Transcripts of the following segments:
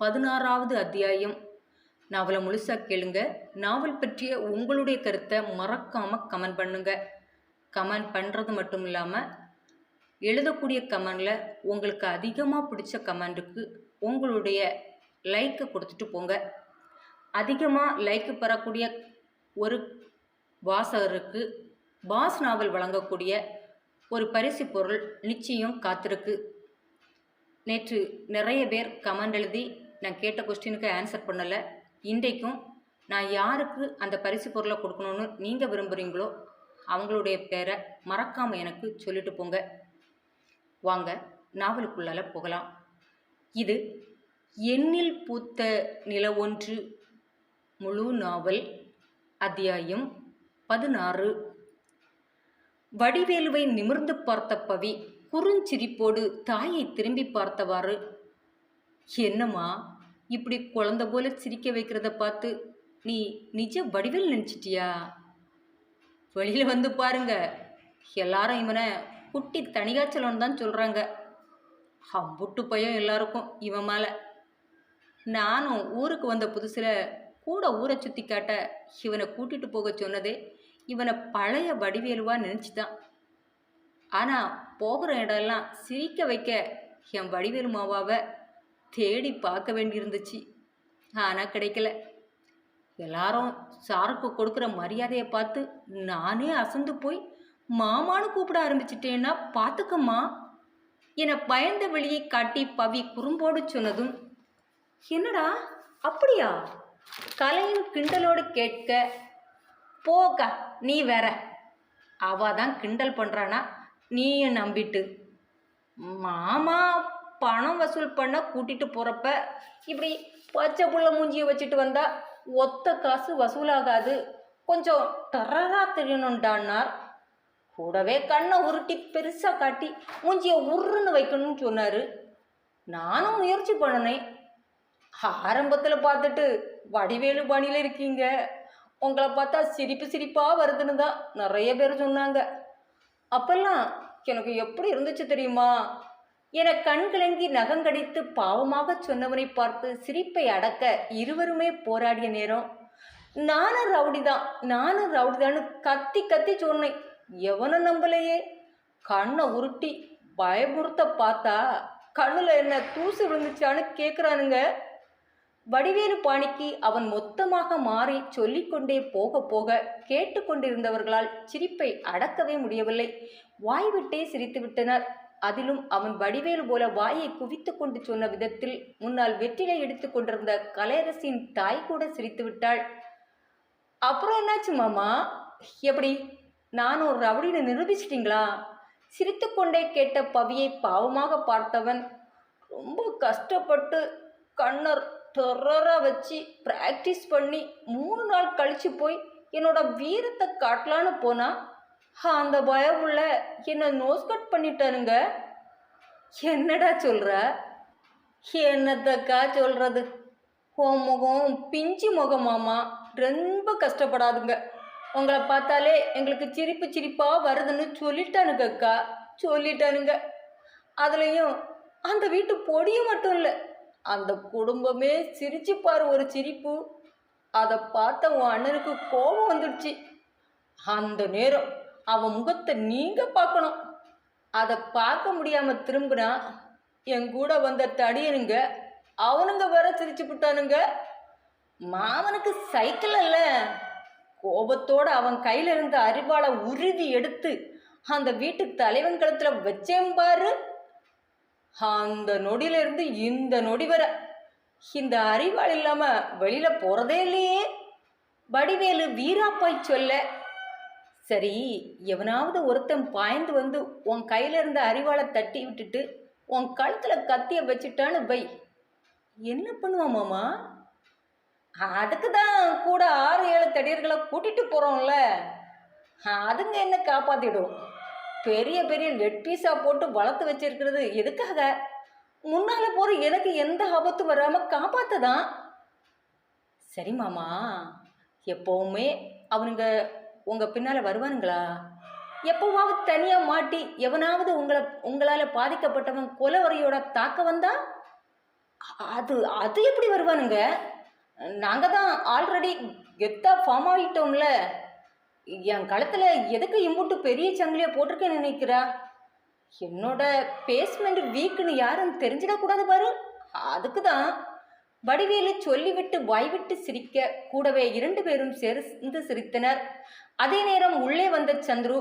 பதினாறாவது அத்தியாயம். நாவலை முழுசாக கேளுங்க. நாவல் பற்றிய உங்களுடைய கருத்தை மறக்காமல் கமெண்ட் பண்ணுங்க. கமெண்ட் பண்ணுறது மட்டும் இல்லாமல் எழுதக்கூடிய கமெண்டில் உங்களுக்கு அதிகமாக பிடிச்ச கமெண்ட்டுக்கு உங்களுடைய லைக்கை கொடுத்துட்டு போங்க. அதிகமாக லைக்கு பெறக்கூடிய ஒரு வாசகருக்கு பாஸ் நாவல் வழங்கக்கூடிய ஒரு பரிசு பொருள் நிச்சயம் காத்திருக்கு. நேற்று நிறைய பேர் கமெண்ட் எழுதி நான் கேட்ட கொஸ்டினுக்கு ஆன்சர் பண்ணலை. இன்றைக்கும் நான் யாருக்கு அந்த பரிசு பொருளை கொடுக்கணும்னு நீங்கள் விரும்புகிறீங்களோ அவங்களுடைய பேரை மறக்காமல் எனக்கு சொல்லிட்டு போங்க. வாங்க நாவலுக்குள்ளால போகலாம். இது எண்ணில் பூத்த நில ஒன்று முழு நாவல் அத்தியாயம் பதினாறு. வடிவேலுவை நிமிர்ந்து பார்த்த பவி குறுஞ்சிரிப்போடு தாயை திரும்பி பார்த்தவாறு என்னம்மா? இப்படி குழந்த போல சிரிக்க வைக்கிறத பார்த்து நீ நிஜ வடிவில் நினச்சிட்டியா? வெளியில் வந்து பாருங்க. எல்லாரும் இவனை குட்டி தனிகாச்சலன்னு தான் சொல்கிறாங்க அம்புட்டு பயம் எல்லாருக்கும் இவன் மேலே. நானும் ஊருக்கு வந்த புதுசில் கூட ஊரை சுற்றி காட்ட இவனை கூட்டிகிட்டு போக சொன்னதே இவனை பழைய வடிவேலுவாக நினச்சிதான். ஆனால் போகிற இடம்லாம் சிரிக்க வைக்க என் வடிவேலு மாவாவை தேடி பார்க்க வேண்டியிருந்துச்சு. ஆனால் கிடைக்கல. எல்லாரும் சாருக்கு கொடுக்குற மரியாதையை பார்த்து நானே அசந்து போய் மாமான்னு கூப்பிட ஆரம்பிச்சிட்டேன்னா பார்த்துக்கம்மா என பயந்த வெளியை காட்டி பவி குறும்போடு சொன்னதும் என்னடா அப்படியா? கலையின் கிண்டலோடு கேட்க போக்கா நீ வேற. அவ தான் கிண்டல் பண்ணுறானா நீயும் நம்பிட்டு மாமா பணம் வசூல் பண்ண கூட்டிட்டு போகிறப்ப இப்படி பச்சை புள்ள மூஞ்சியை வச்சுட்டு வந்தா ஒத்த காசு வசூலாகாது. கொஞ்சம் டரரா தெரியணும்டான்னார். கூடவே கண்ணை உருட்டி பெருசாக காட்டி மூஞ்சியை உருன்னு வைக்கணும்னு சொன்னார். நானும் முயற்சி பண்ணினேன். ஆரம்பத்தில் பார்த்துட்டு வடிவேலு பாணியில் இருக்கீங்க. உங்களை பார்த்தா சிரிப்பு சிரிப்பாக வருதுன்னு தான் நிறைய பேர் சொன்னாங்க. அப்பெல்லாம் எனக்கு எப்படி இருந்துச்சு தெரியுமா? என கண்கலங்கி நகங்கடித்து பாவமாக சொன்னவனை பார்த்து சிரிப்பை அடக்க இருவருமே போராடிய நேரம். நானும் ரவுடி தான் நானும் ரவுடிதான்னு கத்தி கத்தி சொன்னேன். எவனும் நம்பலையே. கண்ணை உருட்டி பயமுறுத்த பார்த்தா கண்ணில் என்ன தூசு விழுந்துச்சான்னு கேட்குறானுங்க வடிவேலு பாணிக்கு அவன் மொத்தமாக மாறி சொல்லிக்கொண்டே போக போக கேட்டுக்கொண்டிருந்தவர்களால் சிரிப்பை அடக்கவே முடியவில்லை. வாய்விட்டே சிரித்து விட்டனர். அதிலும் அவன் வடிவேலு போல வாயை குவித்து கொண்டு சொன்ன விதத்தில் முன்னால் வெற்றிலை எடுத்து கொண்டிருந்த கலையரசியின் தாய் கூட சிரித்து விட்டாள். அப்புறம் என்னாச்சு மாமா? எப்படி? நான் ஒரு ரவுடின்னு நிரூபிச்சிட்டிங்களா? சிரித்துக்கொண்டே கேட்ட பவியை பாவமாக பார்த்தவன் ரொம்ப கஷ்டப்பட்டு கண்ணர் டொரராக வச்சு ப்ராக்டிஸ் பண்ணி மூணு நாள் கழித்து போய் என்னோட வீரத்தை காட்டலான்னு போனால் அந்த பயம் உள்ள என்னை நோஸ் கட் பண்ணிட்டானுங்க? என்னடா சொல்கிற என்னத்தக்கா சொல்கிறது உன் முகம் பிஞ்சு முகமாமா ரொம்ப கஷ்டப்படாதுங்க. உங்களை பார்த்தாலே எங்களுக்கு சிரிப்பு சிரிப்பாக வருதுன்னு சொல்லிட்டானுங்க அக்கா. சொல்லிட்டானுங்க. அதுலேயும் அந்த வீட்டு பொடியும் மட்டும் இல்லை அந்த குடும்பமே சிரிச்சுப்பார் பாரு ஒரு சிரிப்பு. அதை பார்த்த உன் அண்ணனுக்கு கோபம் வந்துடுச்சு. அந்த நேரம் அவன் முகத்தை நீங்கள் பார்க்கணும். அதை பார்க்க முடியாமல் திரும்பினா என் கூட வந்த தடியனுங்க அவனுங்க வேற சிரிச்சு விட்டானுங்க மாமனுக்கு சைக்கிள் இல்லை. கோபத்தோடு அவன் கையில் இருந்த அரிவாளை உறுதி எடுத்து அந்த வீட்டு தலைவன் கழுத்துல வச்சேன் பாரு. அந்த நொடியிலிருந்து இந்த நொடி வர இந்த அறிவாள் இல்லாமல் வெளியில் போகிறதே இல்லையே. வடிவேலு வீராப்பாய் சொல்ல சரி எவனாவது ஒருத்தன் பாய்ந்து வந்து உன் கையில இருந்த அறிவாளை தட்டி விட்டுட்டு உன் கழுத்துல கத்திய வச்சுட்டான்னு வை. என்ன பண்ணுவான் மாமா? அதுக்கு தான் கூட ஆறு ஏழு தடியர்களை கூட்டிட்டு போகிறோம்ல அதுங்க என்ன காப்பாற்றிடும் பெரிய பெரிய லெட் பீஸா போட்டு வளர்த்து வச்சிருக்கிறது எதுக்காக? முன்னால் போகிற எனக்கு எந்த ஆபத்து வராமல் காப்பாற்றதான் சரி மாமா எப்போவுமே அவனுங்க உங்கள் பின்னால் வருவானுங்களா? எப்போவாவது தனியாக மாட்டி எவனாவது உங்களை உங்களால் பாதிக்கப்பட்டவன் கொலவரையோட தாக்க வந்தா? அது அது எப்படி வருவானுங்க? நாங்கள் தான் ஆல்ரெடி கெத்தா ஃபார்ம் ஆகிட்டோம்ல என் கழுத்தில் எதுக்கு இம்புட்டு பெரிய சங்கிலியை போட்டிருக்கேன்னு நினைக்கிறா? என்னோட பேஸ்மெண்ட் வீக்குன்னு யாரும் தெரிஞ்சிடக்கூடாது பாரு. அதுக்கு தான் வடிவேலு சொல்லிவிட்டு வாய்விட்டு சிரிக்க கூடவே இரண்டு பேரும் சேர்ந்து சிரித்தனர். அதே நேரம் உள்ளே வந்த சந்துரு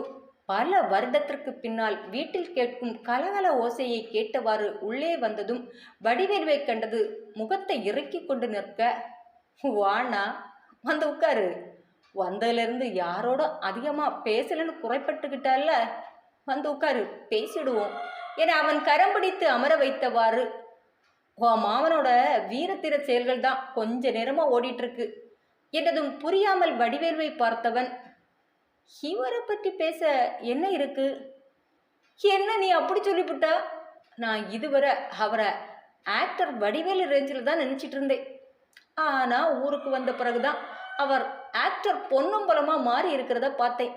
பல வருடத்திற்கு பின்னால் வீட்டில் கேட்கும் கலகல ஓசையை கேட்டவாறு உள்ளே வந்ததும் வடிவேலுவை கண்டது முகத்தை இறக்கி கொண்டு நிற்க வாண்ணா வந்து உட்காரு. வந்ததுலேருந்து யாரோட அதிகமாக பேசலன்னு குறைப்பட்டுக்கிட்டால வந்து உட்காரு பேசிடுவோம் என அவன் கரம் பிடித்து அமர வைத்தவாறு உன் மாமனோட வீரத்திர செயல்கள் தான் கொஞ்ச நேரமாக ஓடிட்டு இருக்கு என்றதும் புரியாமல் வடிவேலுவை பார்த்தவன் இவரை பற்றி பேச என்ன இருக்கு? என்ன நீ அப்படி சொல்லிவிட்டா நான் இதுவரை அவரை ஆக்டர் வடிவேலு ரேஞ்சில் தான் நினச்சிட்டு இருந்தேன் ஆனால் ஊருக்கு வந்த பிறகுதான் அவர் ஆக்டர் பொன்னம்பலமாக மாறி இருக்கிறத பார்த்தேன்.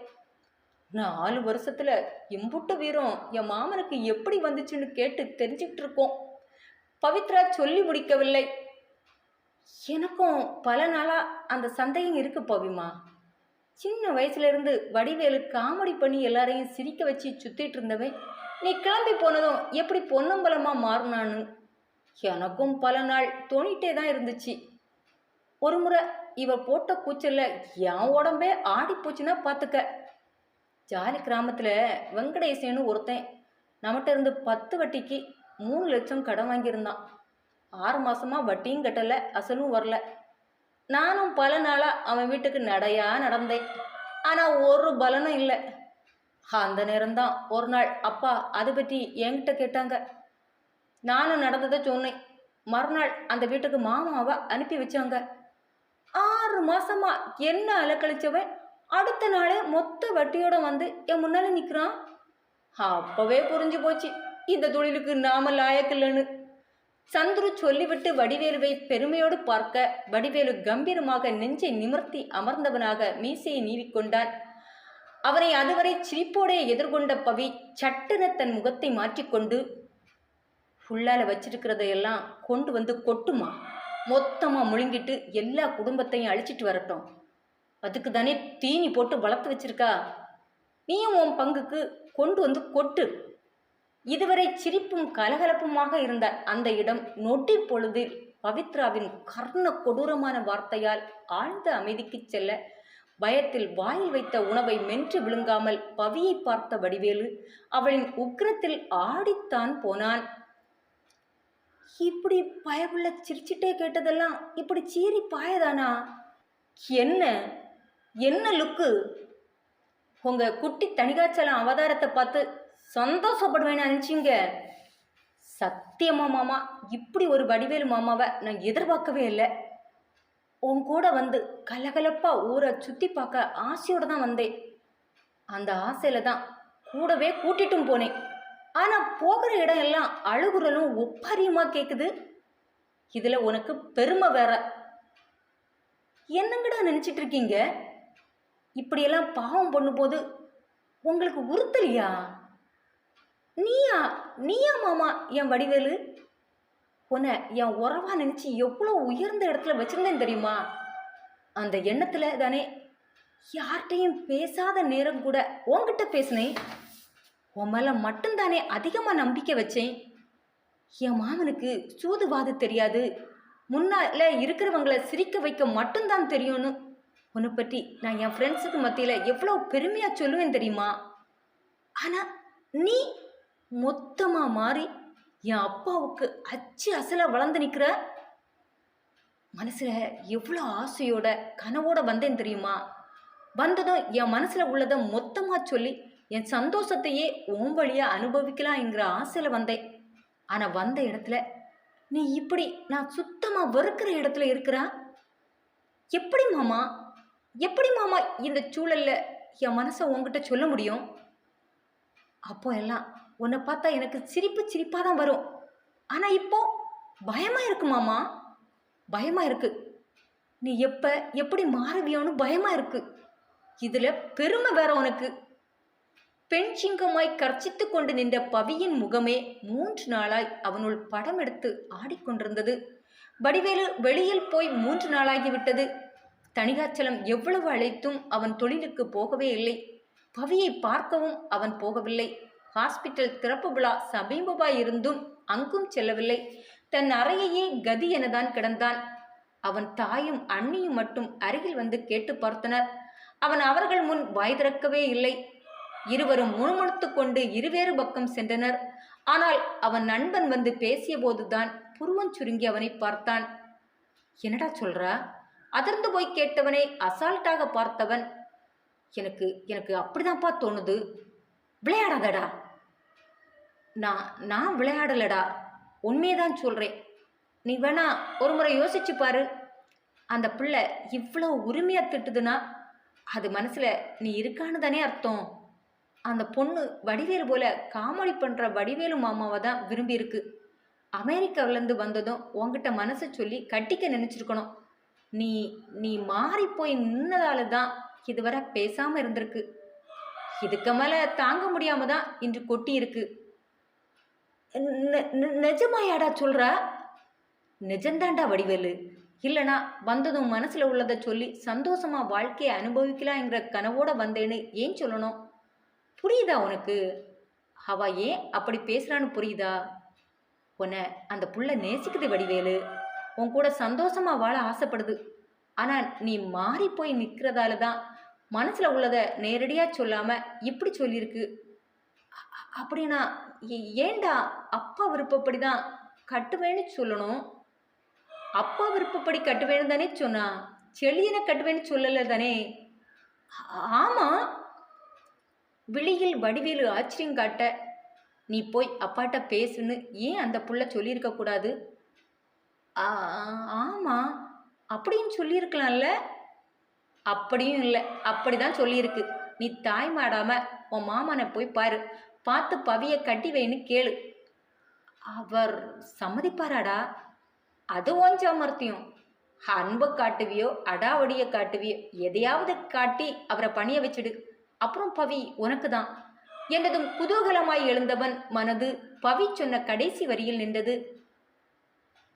நாலு வருஷத்தில் இம்புட்டு வீரம் என் மாமனுக்கு எப்படி வந்துச்சுன்னு கேட்டு தெரிஞ்சுக்கிட்டு இருக்கோம் பவித்ரா சொல்லி முடிக்கவில்லை. எனக்கும் பல நாளாக அந்த சந்தேகம் இருக்கு பவிமா. சின்ன வயசுலேருந்து வடிவேலு காமெடி பண்ணி எல்லாரையும் சிரிக்க வச்சு சுற்றிட்டு இருந்தவன் நீ கிளம்பி போனதும் எப்படி பொன்னம்பலமாக மாறினான்னு? எனக்கும் பல நாள் தோணிட்டே தான் இருந்துச்சு. ஒரு முறை இவ போட்ட கூச்சல்ல என் உடம்பே ஆடி போச்சுன்னா பார்த்துக்க ஜாலி கிராமத்தில் வெங்கடேசன்னு ஒருத்தன் நம்மகிட்ட இருந்து பத்து வட்டிக்கு மூணு லட்சம் கடன் வாங்கியிருந்தான். ஆறு மாசமா வட்டியும் கட்டலை அசலும் வரல. நானும் பல நாளாக அவன் வீட்டுக்கு நடையா நடந்தேன். ஆனால் ஒரு பலனும் இல்லை. அந்த நேரம்தான் ஒரு நாள் அப்பா அதை பற்றி என்கிட்ட கேட்டாங்க. நானும் நடந்ததை சொன்னேன். மறுநாள் அந்த வீட்டுக்கு மாமாவை அனுப்பி வச்சாங்க. ஆறு மாசமா என்ன அலக்கழிச்சவன்? அடுத்த நாளே மொத்த வட்டியோட வந்து என் முன்னால நிற்கிறான் அப்பவே புரிஞ்சு போச்சு. இந்த தொழிலுக்கு நாம லாயக்கில்லைன்னு சந்துரு சொல்லிவிட்டு வடிவேலுவை பெருமையோடு பார்க்க வடிவேலு கம்பீரமாக நெஞ்சை நிமிர்த்தி அமர்ந்தவனாக மீசையை நீவிக்கொண்டான். அவனை அதுவரை சிரிப்போடே எதிர்கொண்ட பவி சட்டென தன் முகத்தை மாற்றிக்கொண்டு ஃபுல்லால வச்சிருக்கிறதையெல்லாம் கொண்டு வந்து கொட்டுமா? மொத்தமாக முழுங்கிட்டு எல்லா குடும்பத்தையும் அழிச்சிட்டு வரட்டும். அதுக்கு தானே தீனி போட்டு வளர்த்து வச்சிருக்கா? நீயும் உன் பங்குக்கு கொண்டு வந்து கொட்டு. இதுவரை சிரிப்பும் கலகலப்புமாக இருந்த அந்த இடம் நொட்டி பொழுதில் பவித்ராவின் கர்ண கொடூரமான வார்த்தையால் ஆழ்ந்த அமைதிக்கு செல்ல பயத்தில் வாயில் வைத்த உணவை மென்று விழுங்காமல் பவியை பார்த்த வடிவேலு அவளின் உக்கிரத்தில் ஆடித்தான் போனான். இப்படி பயமுள்ள சிரிச்சிட்டே கேட்டதெல்லாம் இப்படி சீறி பாயதானா? என்ன? என்ன லுக்கு? உங்க குட்டி தணிகாச்சலம் அவதாரத்தை பார்த்து சந்தோஷப்படுவேன்னு நினச்சிங்க. சத்தியமா மாமா இப்படி ஒரு வடிவேலு மாமாவை நான் எதிர்பார்க்கவே இல்லை. உன் கூட வந்து கலகலப்பாக ஊரை சுற்றி பார்க்க ஆசையோடு தான் வந்தேன். அந்த ஆசையில் தான் கூடவே கூட்டிட்டும் போனேன். ஆனால் போகிற இடம் எல்லாம் அழுகுறலும் ஒப்பாரியமாக கேட்குது இதில் உனக்கு பெருமை வேற. என்னங்கடா நினச்சிட்டு இருக்கீங்க? இப்படியெல்லாம் பாவம் பண்ணும்போது உங்களுக்கு உறுத்தலையா? நீயா நீயா மாமா என் வடிவேலு. உன்னை என் உறவா நினச்சி எவ்வளோ உயர்ந்த இடத்துல வச்சிருந்தேன் தெரியுமா? அந்த எண்ணத்தில் தானே யார்கிட்டையும் பேசாத நேரம் கூட உன்கிட்ட பேசினேன். உன் மேலே மட்டும்தானே அதிகமாக நம்பிக்கை வச்சேன். என் மாமனுக்கு சூதுவாது தெரியாது. முன்னால் இருக்கிறவங்கள சிரிக்க வைக்க மட்டும்தான் தெரியும்னு. உன்னை பற்றி நான் என் ஃப்ரெண்ட்ஸுக்கு மத்தியில் எவ்வளோ பெருமையாக சொல்லுவேன் தெரியுமா? ஆனால் நீ மொத்தமாக மாறி என் அப்பாவுக்கு அச்சு அசல வளர்ந்து நிற்கிற மனசில் எவ்வளோ ஆசையோட கனவோட வந்தேன் தெரியுமா? வந்ததும் என் மனசில் உள்ளதை மொத்தமாக சொல்லி என் சந்தோஷத்தையே ஓம் வழியாக அனுபவிக்கலாம்ங்கிற ஆசையில் வந்தேன். ஆனால் வந்த இடத்துல நீ இப்படி நான் சுத்தமாக வறுக்கிற வெறுக்கிற இடத்துல இருக்கிறா? எப்படி மாமா? எப்படி மாமா இந்த சூழல்ல என் மனசை உங்ககிட்ட சொல்ல முடியும்? அப்போ எல்லாம் உன்னை பார்த்தா எனக்கு சிரிப்பு சிரிப்பாக தான் வரும். ஆனால் இப்போ பயமாக இருக்கு மாமா. பயமாக இருக்கு. நீ எப்போ எப்படி மாறுவியோன்னு பயமாக இருக்கு. இதில் பெருமை வேற உனக்கு. பெண் சிங்கமாய் கர்ச்சித்து கொண்டு நின்ற பவியின் முகமே மூன்று நாளாய் அவனுள் படம் எடுத்து ஆடிக்கொண்டிருந்தது வடிவேலு வெளியில் போய் மூன்று நாளாகிவிட்டது தணிகாச்சலம் எவ்வளவு அழைத்தும் அவன் தொழிலுக்கு போகவே இல்லை. பவியை பார்க்கவும் அவன் போகவில்லை. ஹாஸ்பிட்டல் திறப்பு விழா சமீபமாய் இருந்தும் அங்கும் செல்லவில்லை. தன் அறையையே கதி எனதான் கிடந்தான். அவன் தாயும் அண்ணியும் மட்டும் அருகில் வந்து கேட்டு பார்த்தனர். அவன் அவர்கள் முன் வாய் திறக்கவே இல்லை. இருவரும் முணுமுணுத்து கொண்டு இருவேறு பக்கம் சென்றனர். ஆனால் அவன் நண்பன் வந்து பேசிய போதுதான் புருவம் சுருங்கி அவனை பார்த்தான். என்னடா சொல்றா? அதிர்ந்து போய் கேட்டவனை அசால்ட்டாக பார்த்தவன். எனக்கு எனக்கு அப்படிதான்ப்பா தோணுது. விளையாடாதடா. நான் நான் விளையாடலடா. உண்மையதான் சொல்கிறேன் நீ வேணா ஒரு முறை யோசிச்சு பாரு. அந்த பிள்ளை இவ்வளோ உரிமையாக திட்டுதுன்னா அது மனசில் நீ இருக்கான்னு தானே அர்த்தம். அந்த பொண்ணு வடிவேலு போல காமெடி பண்ணுற வடிவேலு மாமாவை தான் விரும்பியிருக்கு. அமெரிக்காவிலேருந்து வந்ததும் உங்ககிட்ட மனசை சொல்லி கட்டிக்க நினச்சிருக்கணும். நீ நீ மாறி போய் நின்னதால தான் இதுவரை பேசாமல் இருந்திருக்கு. இதுக்கு மேலே தாங்க முடியாம தான் இன்று கொட்டி இருக்கு. நிஜமாயாடா சொல்ற? நிஜந்தாண்டா வடிவேலு. இல்லனா வந்ததும் மனசுல உள்ளதை சொல்லி சந்தோஷமா வாழ்க்கையை அனுபவிக்கலாங்கிற கனவோட வந்தேன்னு ஏன் சொல்லணும்? புரியுதா உனக்கு? அவ ஏன் அப்படி பேசுறான்னு புரியுதா? உன்னை அந்த புள்ள நேசிக்குது வடிவேலு. உன் கூட சந்தோஷமா வாழ ஆசைப்படுது. ஆனா நீ மாறி போய் நிற்கிறதால தான் மனசில் உள்ளதை நேரடியாக சொல்லாமல் இப்படி சொல்லியிருக்கு. அப்படின்னா ஏ- அப்பா விருப்பப்படி தான் கட்டுவேன்னு சொல்லணும்? அப்பா விருப்பப்படி கட்டுவேன்னு தானே சொன்னா செளியனை கட்டுவேன்னு சொல்லலை தானே? ஆமாம் விழியில் வடிவேலு ஆச்சரியம் காட்ட நீ போய் அப்பாட்ட பேசுன்னு ஏன் அந்த புள்ள சொல்லியிருக்கக்கூடாது ஆமாம் அப்படின்னு சொல்லியிருக்கலாம்ல? அப்படியும் இல்லை. அப்படிதான் சொல்லியிருக்கு. நீ தாய் மாடாம உன் மாமனை போய் பாரு. பார்த்து பவிய கட்டி வைன்னு கேளு. அவர் சம்மதிப்பாராடா? அது உன் சாமர்த்தியம். அன்பை காட்டுவியோ அடாவடியை காட்டுவியோ எதையாவது காட்டி அவரை பணிய வச்சிடு. அப்புறம் பவி உனக்கு தான் என்றதும் குதூகலமாய் எழுந்தவன் மனது பவி சொன்ன கடைசி வரியில் நின்றது.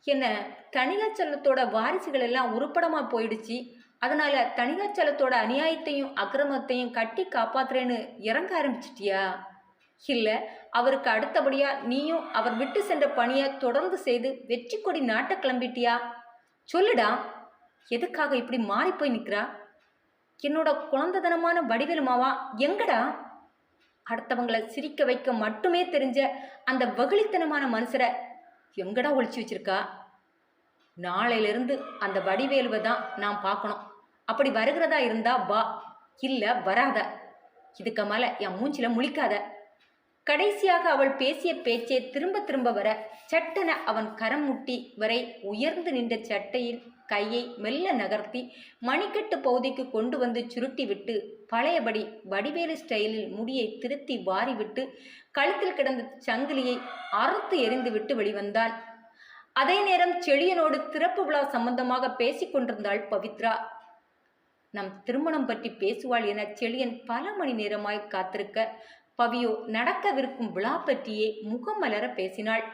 என்ன தனிகாச்சலத்தோட வாரிசுகள் எல்லாம் உருப்படமா போயிடுச்சு. அதனால தனிகாச்சலத்தோட அநியாயத்தையும் அக்கிரமத்தையும் கட்டி காப்பாத்துறேன்னு இறங்க ஆரம்பிச்சிட்டியா? இல்லை அவருக்கு அடுத்தபடியா நீயும் அவர் விட்டு சென்ற பணியை தொடர்ந்து செய்து வெற்றி கொடி நாட்ட கிளம்பிட்டியா? சொல்லுடா எதுக்காக இப்படி மாறி போய் நிற்கிறா என்னோட குழந்ததனமான வடிவேலுமாவா எங்கடா? அடுத்தவங்களை சிரிக்க வைக்க மட்டுமே தெரிஞ்ச அந்த வகுளித்தனமான மனுஷரை எங்கடா ஒழிச்சு வச்சிருக்கா? நாளையிலிருந்து அந்த வடிவேலுவை தான் நான் பார்க்கணும். அப்படி வருகிறதா இருந்தா வா. இல்ல வராத. இதுக்கு மேல என் மூஞ்சில முழிக்காத. கடைசியாக அவள் பேசிய பேச்சே திரும்ப திரும்ப வர சட்டென அவன் கரம் முட்டி வரை உயர்ந்து நின்ற சட்டையில் கையை மெல்ல நகர்த்தி மணிக்கட்டு பகுதிக்கு கொண்டு வந்து சுருட்டி விட்டு பழையபடி வடிவேலு ஸ்டைலில் முடியை திருத்தி வாரிவிட்டு கழுத்தில் கிடந்த சங்கிலியை அறுத்து எறிந்துவிட்டு வெளிவந்தாள். அதே நேரம் செழியனோடு திறப்பு விழா சம்பந்தமாக பேசிக் கொண்டிருந்தாள் பவித்ரா. நம் திருமணம் பற்றி பேசுவாள் என செழியன் பல மணி நேரமாய் காத்திருக்க பவியோ நடக்கவிருக்கும் விழா பற்றியே முகம் மலர பேசினாள்.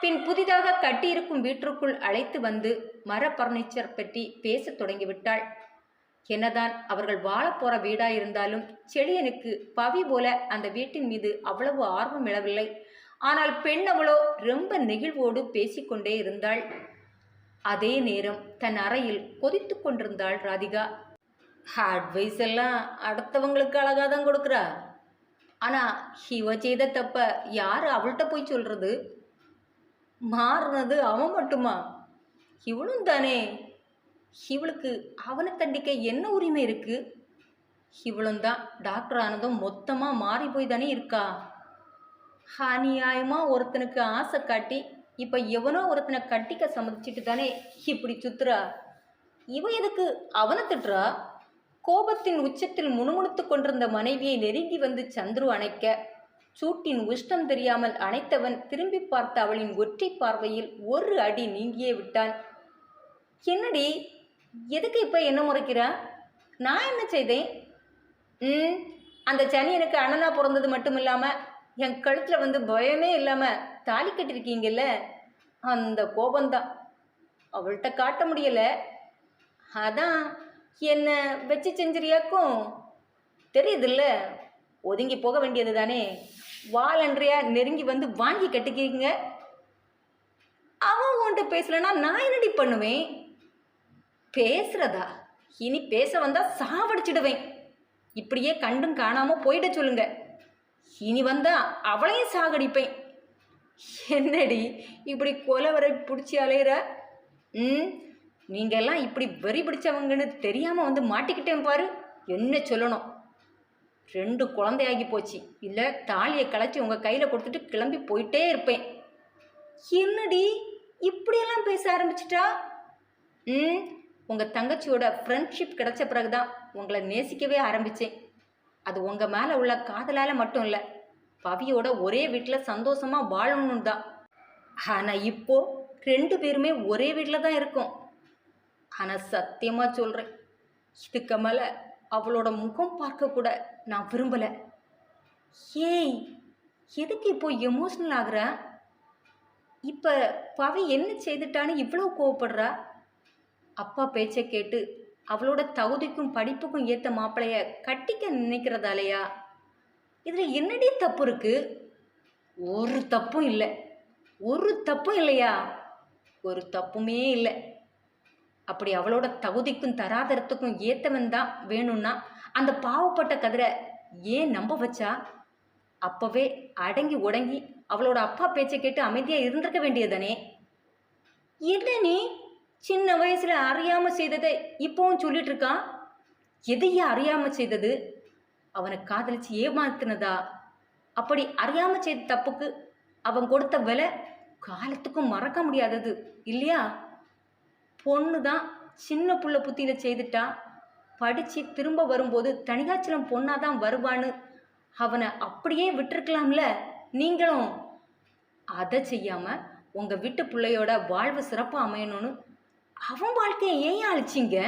பின் புதிதாக கட்டியிருக்கும் வீட்டிற்குள் அழைத்து வந்து மர பர்னிச்சர் பற்றி பேசத் தொடங்கிவிட்டாள். என்னதான் அவர்கள் வாழப்போற வீடா இருந்தாலும் செழியனுக்கு பவி போல அந்த வீட்டின் மீது அவ்வளவு ஆர்வம் இழவில்லை ஆனால் பெண் அவளோ ரொம்ப நெகிழ்வோடு பேசிக்கொண்டே இருந்தாள். அதே நேரம் தன் அறையில் கொதித்து கொண்டிருந்தாள் ராதிகா. அட்வைஸ் எல்லாம் அடுத்தவங்களுக்கு அழகாக தான் கொடுக்குறா. ஆனால் இவ செய்த தப்ப யார் அவள்கிட்ட போய் சொல்கிறது மாறுனது அவன் மட்டுமா? இவளும் தானே. இவளுக்கு அவனை தண்டிக்க என்ன உரிமை இருக்குது இவளும் தான் டாக்டர் ஆனதும் மொத்தமாக மாறி போய் தானே இருக்கா. அநியாயமாக ஒருத்தனுக்கு ஆசை காட்டி இப்போ எவனோ ஒருத்தனை கட்டிக்க சம்மதிச்சிட்டு தானே இப்படி சுத்துறா? இவன் எதுக்கு அவனை திட்டுறா? கோபத்தின் உச்சத்தில் முணுமுணுத்து கொண்டிருந்த மனைவியை நெருங்கி வந்து சந்துரு அணைக்க சூட்டின் உஷ்டம் தெரியாமல் அணைத்தவன் திரும்பி பார்த்த அவளின் ஒற்றை பார்வையில் ஒரு அடி நீங்கியே விட்டான். என்னடி எதுக்கு இப்போ என்ன முறைக்கிறா? நான் என்ன செய்தேன்? ம் அந்த சனி எனக்கு அண்ணனா பிறந்தது மட்டும் இல்லாமல் என் கழுத்தில் வந்து பயமே இல்லாமல் தாலி கட்டிருக்கீங்கல்ல? அந்த கோபந்தான் அவள்கிட்ட காட்ட முடியலை. அதான் என்ன வச்சு செஞ்சிரியாக்கும் தெரியுதுல்ல? ஒதுங்கி போக வேண்டியது தானே வாலன்றியா நெருங்கி வந்து வாங்கி கட்டிக்கிறீங்க? அவன் உன்கிட்ட பேசலன்னா நான் என்னடி பண்ணுவேன்? பேசுறதா? இனி பேச வந்தா சாவடிச்சிடுவேன். இப்படியே கண்டும் காணாம போயிட சொல்லுங்க. இனி வந்தா அவளையும் சாகடிப்பேன். என்னடி இப்படி கொலவரை பிடிச்சி அலையிற? ம்? நீங்கள்லாம் இப்படி வெறி பிடிச்சவங்கன்னு தெரியாமல் வந்து மாட்டிக்கிட்டேன் பாரு. என்ன சொல்லணும்? ரெண்டு குழந்தையாகி போச்சு. இல்லை தாலியை களைச்சி உங்கள் கையில் கொடுத்துட்டு கிளம்பி போயிட்டே இருப்பேன். என்னடி? இப்படியெல்லாம் பேச ஆரம்பிச்சிட்டா? ம் உங்கள் தங்கச்சியோட ஃப்ரெண்ட்ஷிப் கிடைச்ச பிறகு தான் உங்களை நேசிக்கவே ஆரம்பித்தேன் அது உங்கள் மேலே உள்ள காதலால் மட்டும் இல்லை பவியோட ஒரே வீட்டில் சந்தோஷமாக வாழணும்னு தான் ஆனால் இப்போது ரெண்டு பேருமே ஒரே வீட்டில் தான் இருக்கோம். ஆனால் சத்தியமாக சொல்கிறேன் இதுக்கு மேலே அவளோட முகம் பார்க்க கூட நான் விரும்பலை. ஏய் எதுக்கு இப்போ எமோஷ்னல் ஆகுற? இப்போ பவி என்ன செய்துட்டான்னு இவ்வளோ கோவப்படுறா? அப்பா பேச்சை கேட்டு அவளோட தகுதிக்கும் படிப்புக்கும் ஏற்ற மாப்பிளைய கட்டிக்க நினைக்கிறதாலையா? இதில் என்னடி தப்பு இருக்குது ஒரு தப்பும் இல்லை. ஒரு தப்பும் இல்லையா? ஒரு தப்புமே இல்லை. அப்படி அவளோட தகுதிக்கும் தராதரத்துக்கும் ஏத்தவன் தான் வேணும்னா அந்த பாவப்பட்ட கதிரை ஏன் நம்ப வச்சா? அப்பவே அடங்கி உடங்கி அவளோட அப்பா பேச்சை கேட்டு அமைதியா இருந்திருக்க வேண்டியதானே என்ன நீ சின்ன வயசுல அறியாம செய்ததை இப்போவும் சொல்லிட்டு இருக்கான் எதையே அறியாம செய்தது? அவனை காதலிச்சு ஏமாத்தினதா? அப்படி அறியாம செய்த தப்புக்கு அவன் கொடுத்த விலை காலத்துக்கும் மறக்க முடியாதது இல்லையா? பொண்ணு தான் சின்ன புள்ள புத்தியில் செய்துட்டா படித்து திரும்ப வரும்போது தனிகாச்சலம் பொண்ணாக தான் வருவான்னு அவனை அப்படியே விட்டுருக்கலாம்ல. நீங்களும் அதை செய்யாமல் உங்கள் வீட்டு பிள்ளையோட வாழ்வு சிறப்பாக அமையணும்னு அவன் வாழ்க்கையை ஏன் அழிச்சிங்க?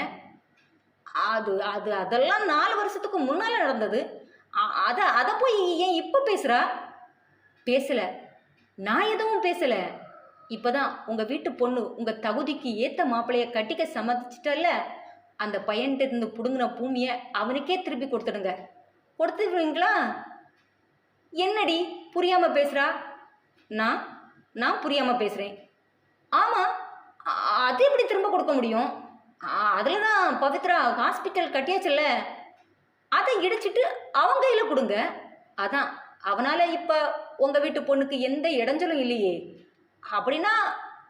அது அது அதெல்லாம் நாலு வருஷத்துக்கு முன்னால் நடந்தது. அதை அதை போய் ஏன் இப்போ பேசுகிறா பேசலை. நான் எதுவும் பேசலை. இப்போதான் உங்கள் வீட்டு பொண்ணு உங்கள் தகுதிக்கு ஏற்ற மாப்பிளைய கட்டிக்க சம்மதிச்சிட்டல்ல? அந்த பையன்கிட்ட இருந்து பிடுங்கின பூமியை அவனுக்கே திருப்பி கொடுத்துடுங்க. கொடுத்துருவீங்களா என்னடி புரியாமல் பேசுகிறா நான் நான் புரியாமல் பேசுகிறேன் ஆமாம் அது எப்படி திரும்ப கொடுக்க முடியும்? அதில் தான் பவித்ரா ஹாஸ்பிட்டல் கட்டியாச்சுல்ல? அதை இடிச்சிட்டு அவங்க கையில் கொடுங்க. அதான் அவனால் இப்போ உங்கள் வீட்டு பொண்ணுக்கு எந்த இடைஞ்சலும் இல்லையே. அப்படின்னா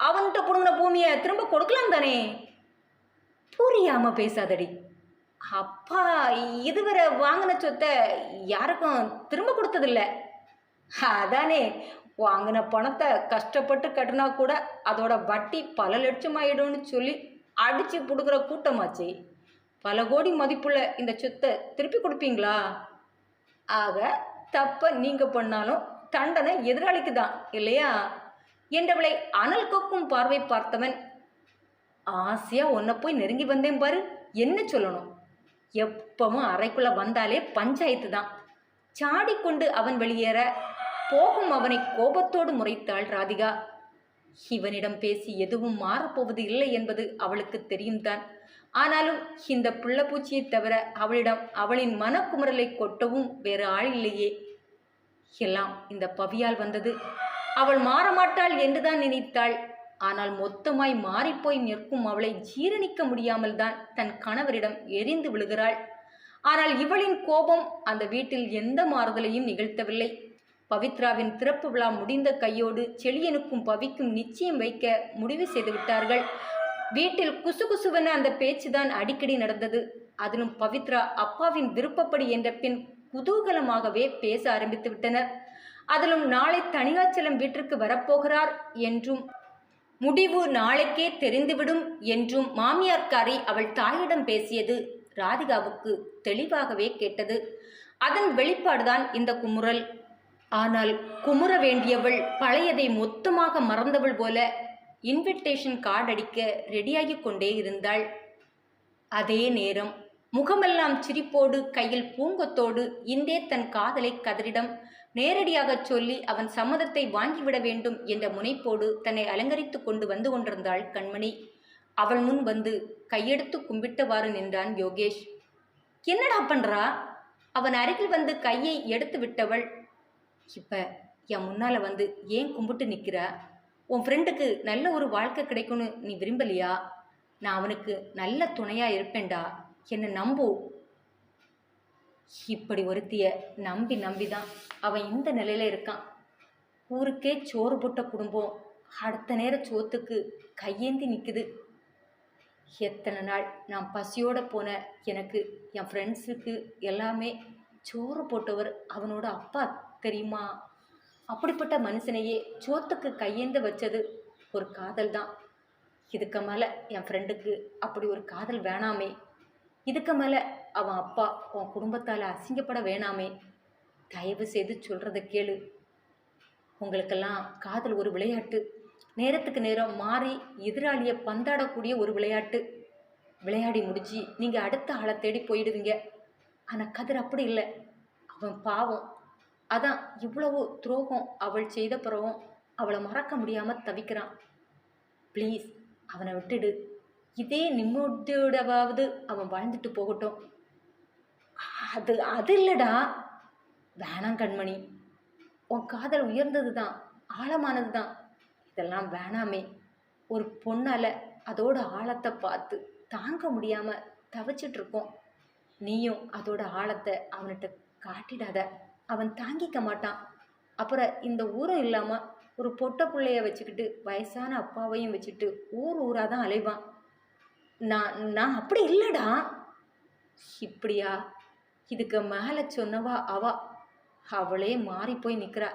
அவன்கிட்ட பிடுங்கின பூமியை திரும்ப கொடுக்கலாம் தானே? புரியாம பேசாதடி. அப்பா இதுவரை வாங்கின சொத்தை யாருக்கும் திரும்ப கொடுத்ததில்ல. அதானே வாங்கின பணத்தை கஷ்டப்பட்டு கட்டினா கூட அதோட வட்டி பல லட்சம் ஆயிடும்னு சொல்லி அடிச்சு பிடுங்குற கூட்டமாச்சு. பல கோடி மதிப்புள்ள இந்த சொத்தை திருப்பி கொடுப்பீங்களா? ஆக தப்ப நீங்க பண்ணாலும் தண்டனை எதிராளிக்கு தான் இல்லையா? என்றவளை அனல் கொக்கும் பார்வை பார்த்தவன் ஆசையா உன்னை போய் நெருங்கி வந்தேன் பாரு என்ன சொல்லணும்? எப்பவும் அறைக்குள்ள வந்தாலே பஞ்சாயத்து தான். சாடிக்கொண்டு அவன் வெளியேற போகும் அவனை கோபத்தோடு முறைத்தாள் ராதிகா. இவனிடம் பேசி எதுவும் மாறப்போவது இல்லை என்பது அவளுக்கு தெரியும் தான். ஆனாலும் இந்த புள்ளப்பூச்சியை தவிர அவளிடம் அவளின் மனக்குமுறலை கொட்டவும் வேறு ஆள் இல்லையே. எல்லாம் இந்த பவியால் வந்தது. அவள் மாறமாட்டாள் என்றுதான் நினைத்தாள். ஆனால் மொத்தமாய் மாறிப்போய் நிற்கும் அவளை ஜீரணிக்க முடியாமல் தான் தன் கணவரிடம் எரிந்து விழுகிறாள். ஆனால் இவளின் கோபம் அந்த வீட்டில் எந்த மாறுதலையும் நிகழ்த்தவில்லை. பவித்ராவின் திறப்பு விழா முடிந்த கையோடு செழியனுக்கும் பவிக்கும் நிச்சயம் வைக்க முடிவு செய்து விட்டார்கள் வீட்டில் குசுகுசுவென அந்த பேச்சுதான் அடிக்கடி நடந்தது. அதிலும் பவித்ரா அப்பாவின் விருப்பப்படி என்ற பின் குதூகலமாகவே பேச ஆரம்பித்து விட்டனர் அதிலும் நாளை தனியாச்சலம் வீட்டிற்கு வரப்போகிறார் என்றும் முடிவு நாளைக்கே தெரிந்துவிடும் என்றும் மாமியார்காரி அவள் தாயிடம் பேசியது ராதிகாவுக்கு தெளிவாகவே கேட்டது. அதன் வெளிப்பாடுதான் இந்த குமுறல். ஆனால் குமுற வேண்டியவள் பழையதை மொத்தமாக மறந்தவள் போல இன்விடேஷன் கார்டு அடிக்க ரெடியாகி கொண்டே இருந்தாள். அதே நேரம் முகமெல்லாம் சிரிப்போடு கையில் பூங்கொத்தோடு இந்தே தன் காதலை கதிரிடம் நேரடியாகச் சொல்லி அவன் சம்மதத்தை வாங்கிவிட வேண்டும் என்ற முனைப்போடு தன்னை அலங்கரித்து கொண்டு வந்து கொண்டிருந்தாள் கண்மணி. அவள் முன் வந்து கையெடுத்து கும்பிட்டவாறு நின்றான் யோகேஷ். என்னடா பண்றா? அவன் அருகில் வந்து கையை எடுத்து விட்டவள். இப்ப என் முன்னால வந்து ஏன் கும்பிட்டு நிற்கிற உன் ஃப்ரெண்டுக்கு நல்ல ஒரு வாழ்க்கை கிடைக்கும்னு நீ விரும்பலையா? நான் அவனுக்கு நல்ல துணையா இருப்பேன்டா. என்னை நம்பு. இப்படி ஒருத்திய நம்பி நம்பி தான் அவன் இந்த நிலையில இருக்கான். ஊருக்கே சோறு போட்ட குடும்பம் அடுத்த நேர சோத்துக்கு கையேந்தி நிற்குது எத்தனை நாள் நான் பசியோட போன எனக்கு என் ஃப்ரெண்ட்ஸுக்கு எல்லாமே சோறு போட்டவர் அவனோட அப்பா தெரியுமா? அப்படிப்பட்ட மனுஷனையே சோத்துக்கு கையேந்து வச்சது ஒரு காதல் தான். இதுக்கு மேலே என் ஃப்ரெண்டுக்கு அப்படி ஒரு காதல் வேணாமே. இதுக்கு மேலே அவன் அப்பா உன் குடும்பத்தால் அசிங்கப்பட வேணாமே. தயவு செய்து சொல்கிறத கேளு. உங்களுக்கெல்லாம் காதல் ஒரு விளையாட்டு. நேரத்துக்கு நேரம் மாறி எதிராளியை பந்தாடக்கூடிய ஒரு விளையாட்டு. விளையாடி முடிஞ்சு நீங்கள் அடுத்த ஆளை தேடி போயிடுவீங்க. ஆனால் கதிர் அப்படி இல்லை. அவன் பாவம். அதான் இவ்வளவு துரோகம் அவள் செய்த பிறகும் அவளை மறக்க முடியாமல் தவிக்கிறான். ப்ளீஸ் அவனை விட்டுடு. இதே நிம்மதியோடவாவது அவன் வாழ்ந்துட்டு போகட்டும். அது அது இல்லைடா. வேணாம் கண்மணி. உன் காதல் உயர்ந்தது தான் ஆழமானது தான் இதெல்லாம் வேணாமே. ஒரு பொண்ணால் அதோட ஆழத்தை பார்த்து தாங்க முடியாமல் தவிச்சிட்டு இருக்கோம் நீயும் அதோட ஆழத்தை அவன்கிட்ட காட்டிடாத. அவன் தாங்கிக்க மாட்டான். அப்புறம் இந்த ஊரும் இல்லாமல் ஒரு பொட்டை பிள்ளைய வச்சுக்கிட்டு வயசான அப்பாவையும் வச்சுட்டு ஊர் ஊராக தான் அலைவான். நான் நான் அப்படி இல்லைடா. இப்படியா? இதுக்கு மேலே சொன்னவா அவா. அவளே மாறி போய் நிற்கிறா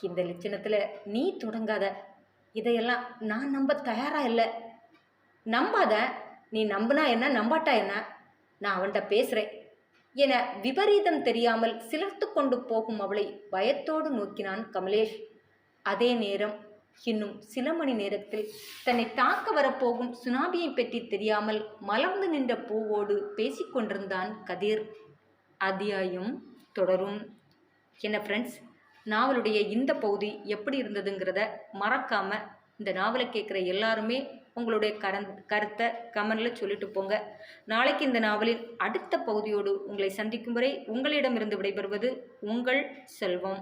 இந்த லட்சணத்தில் நீ தொடங்காத. இதையெல்லாம் நான் நம்ப தயாராக இல்லை. நம்பாத. நீ நம்பினா என்ன நம்பாட்டா என்ன? நான் அவன்கிட்ட பேசுகிறேன் என விபரீதம் தெரியாமல் சிலர்த்து கொண்டு போகும் அவளை பயத்தோடு நோக்கினான் கமலேஷ். அதே நேரம் இன்னும் சில மணி நேரத்தில் தன்னை தாக்க வரப்போகும் சுனாமியை பற்றி தெரியாமல் மலர்ந்து நின்ற பூவோடு பேசிக்கொண்டிருந்தான் கதிர். அத்தியாயம் தொடரும். என்ன ஃப்ரெண்ட்ஸ் நாவலுடைய இந்த பகுதி எப்படி இருந்ததுங்கிறத மறக்காமல் இந்த நாவலை கேட்குற எல்லாருமே உங்களுடைய கரந் கருத்தை கமெண்டில் சொல்லிட்டு போங்க. நாளைக்கு இந்த நாவலின் அடுத்த பகுதியோடு உங்களை சந்திக்கும் வரை உங்களிடமிருந்து விடைபெறுவது உங்கள் செல்வம்.